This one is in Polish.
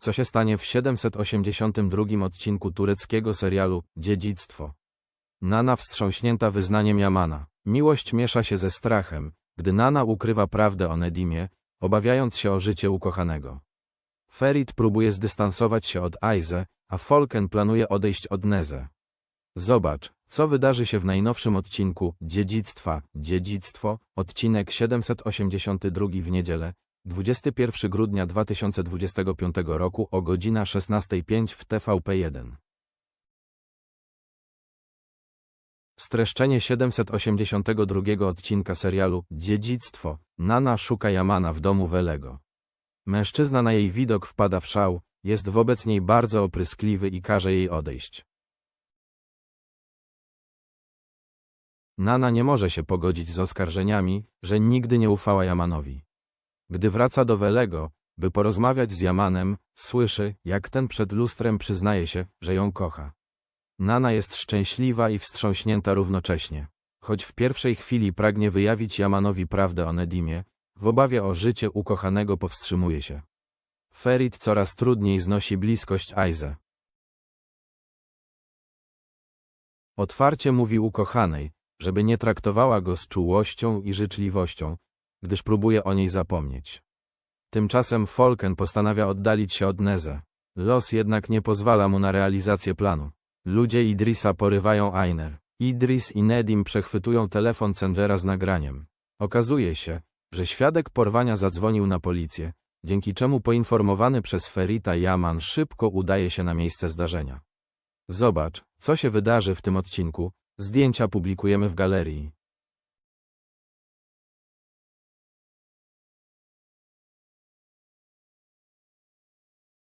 co się stanie w 782 odcinku tureckiego serialu Dziedzictwo. Nana wstrząśnięta wyznaniem Jamana. Miłość miesza się ze strachem, gdy Nana ukrywa prawdę o Nedimie, obawiając się o życie ukochanego. Ferit próbuje zdystansować się od Aize, a Folken planuje odejść od Neze. Zobacz, co wydarzy się w najnowszym odcinku Dziedzictwa, Dziedzictwo, odcinek 782 w niedzielę, 21 grudnia 2025 roku o godzina 16.05 w TVP1. Streszczenie 782 odcinka serialu Dziedzictwo. Nana szuka Jamana w domu Welego. Mężczyzna na jej widok wpada w szał, jest wobec niej bardzo opryskliwy i każe jej odejść. Nana nie może się pogodzić z oskarżeniami, że nigdy nie ufała Jamanowi. Gdy wraca do Welego, by porozmawiać z Jamanem, słyszy, jak ten przed lustrem przyznaje się, że ją kocha. Nana jest szczęśliwa i wstrząśnięta równocześnie. Choć w pierwszej chwili pragnie wyjawić Jamanowi prawdę o Nedimie, w obawie o życie ukochanego powstrzymuje się. Ferit coraz trudniej znosi bliskość Aize. Otwarcie mówi ukochanej, żeby nie traktowała go z czułością i życzliwością, gdyż próbuje o niej zapomnieć. Tymczasem Folken postanawia oddalić się od Neze. Los jednak nie pozwala mu na realizację planu. Ludzie Idrisa porywają Ainer. Idris i Nedim przechwytują telefon Cendera z nagraniem. Okazuje się, że świadek porwania zadzwonił na policję, dzięki czemu poinformowany przez Ferita Yaman szybko udaje się na miejsce zdarzenia. Zobacz, co się wydarzy w tym odcinku, zdjęcia publikujemy w galerii.